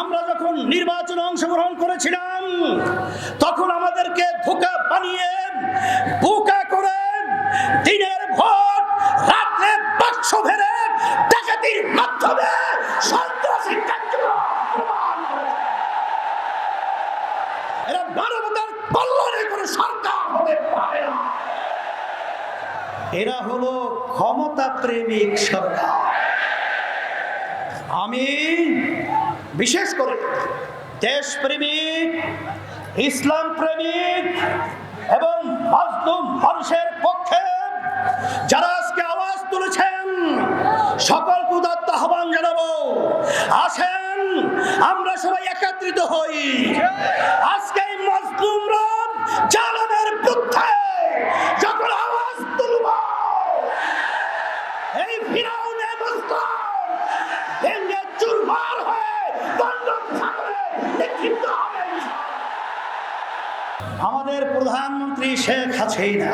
আমরা যখন নির্বাচনে অংশগ্রহণ করেছিলাম, তখন আমাদেরকে ধোকা বানিয়ে বোকা করে দিনের ভোট রাত্রে বাক্স ভেড়ে ডাকাতির মাধ্যমে সন্ত্রাসী। এরা কোনো সরকার এরা হলো ক্ষমতা প্রেমিক সরকার আমি বিশেষ করে দেশপ্রেমিক ইসলাম প্রেমিক এবং মানুষের পক্ষে যারা আজকে আওয়াজ তুলেছেন সকল উদাত্ত আহ্বান জানাব। আসেন, আমরা সবাই একত্রিত হই। আজকে মাজলুমরা জালানের বিরুদ্ধে আমাদের প্রধানমন্ত্রী শেখ হাসিনা।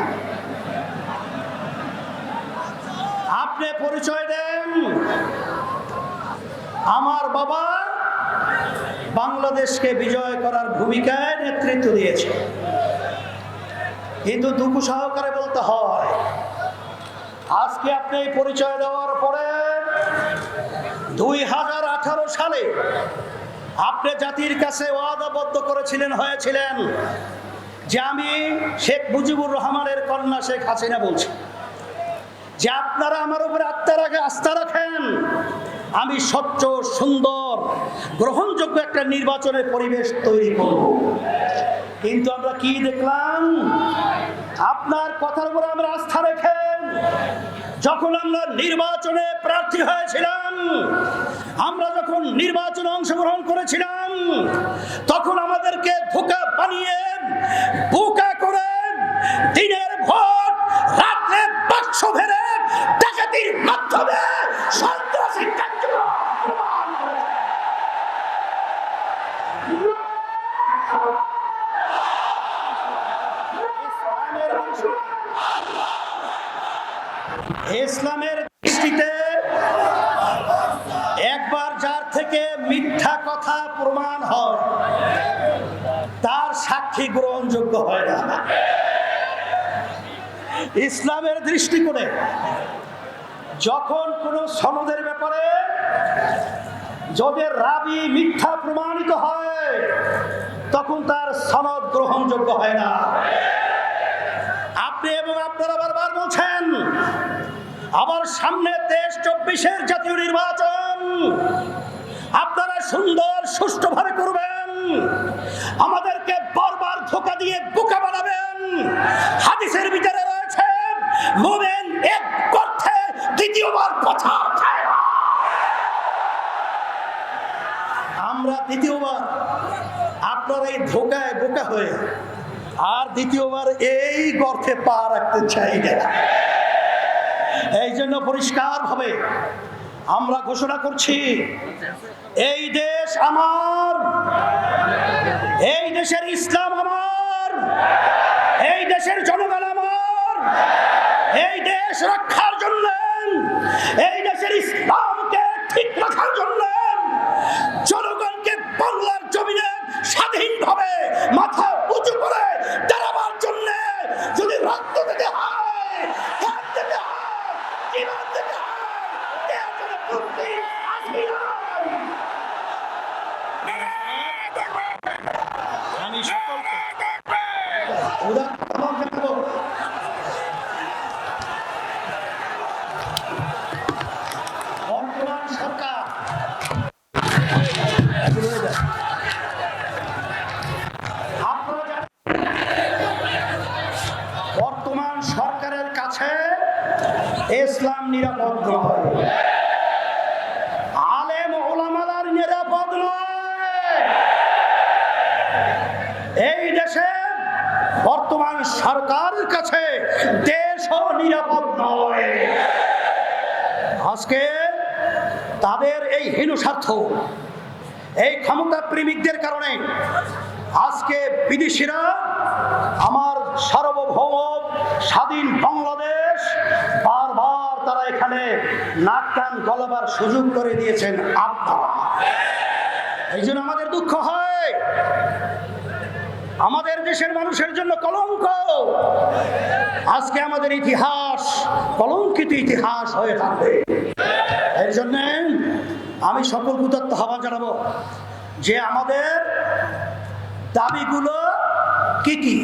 আপনি পরিচয় দেন। আমার বাবা বাংলাদেশকে বিজয় করার ভূমিকায় নেতৃত্ব দিয়েছে। কিন্তু দুঃখ সহকারে বলতে হয়, আজকে আপনি এই পরিচয় দেওয়ার পরে দুই হাজার আঠারো সালে আপনি জাতির কাছে ওয়াদাবদ্ধ করেছিলেন, হয়েছিলেন। যে আমি শেখ মুজিবুর রহমানের কন্যা শেখ হাসিনা বলছি। যে আপনারা আমার উপরে আত্মা রাখে আস্থা রাখেন। আমি স্বচ্ছ, সুন্দর, গ্রহণযোগ্য একটা নির্বাচনের পরিবেশ তৈরি করব। কিন্তু আমরা কি দেখলাম? আপনার কথার উপরে আমরা আস্থা রেখেন। যখন আমরা নির্বাচনে প্রার্থী হয়েছিলাম, আমরা যখন নির্বাচনে অংশগ্রহণ করেছিলাম, তখন আমাদেরকে ধোকা বানিয়ে, বোকা করে দিনের ভোট, রাত্রে বাক্স ভেড়ে ডাকাতির মাধ্যমে সন্ত্রাসী কার্যক্রম। ইসলামের দৃষ্টিতে একবার যার থেকে মিথ্যা কথা প্রমাণ হয়, তার সাক্ষী গ্রহণযোগ্য হয় না। ইসলামের দৃষ্টিকোণে যখন কোনো সনদের ব্যাপারে যদি রাবি মিথ্যা প্রমাণিত হয়, তখন তার সনদ গ্রহণযোগ্য হয় না। আবার সামনে দেশ চব্বিশের জাতীয় নির্বাচন। আপনারা সুন্দর, সুষ্ঠুভাবে করবেন। আমাদেরকে বারবার ধোকা দিয়ে বোকা বানাবেন। হাদিসের বিচারে রয়েছে, মোমেন এক করতে দ্বিতীয়বার কথা আমরা দ্বিতীয়বার, আপনার এই ধোকায় বোকা হয়ে আর দ্বিতীয়বার এই গর্তে পা রাখতে চাই না। এই জন্য পরিষ্কার হবে। আমরা ঘোষণা করছি, এই দেশ আমার, এই দেশের ইসলাম আমার, এই দেশের জনগণ আমার, এই দেশ রক্ষার জন্য বর্তমান সরকারের কাছে ইসলাম নিরাপদ নয় আলেম ওলামালার নিরাপদ নয় এই দেশে বর্তমান সরকারের কাছে দেশ নিরাপদ নয়। আজকে তাদের এই হীন স্বার্থ, এই ক্ষমতা প্রেমিকদের কারণে আজকে বিদেশিরা আমার সার্বভৌম স্বাধীন বাংলাদেশ বারবার তারা এখানে নাক কান গলাবার সুযোগ করে দিয়েছেন আপনারা এই জন্য আমাদের দুঃখ হয়। আমাদের দেশের মানুষের জন্য কলঙ্ক। আজকে আমাদের ইতিহাস, কলঙ্কিত ইতিহাস হয়ে থাকবে। এর জন্য আমি সকল কুতত্ব আহ্বান জানাব যে আমাদের দাবিগুলো কি কি?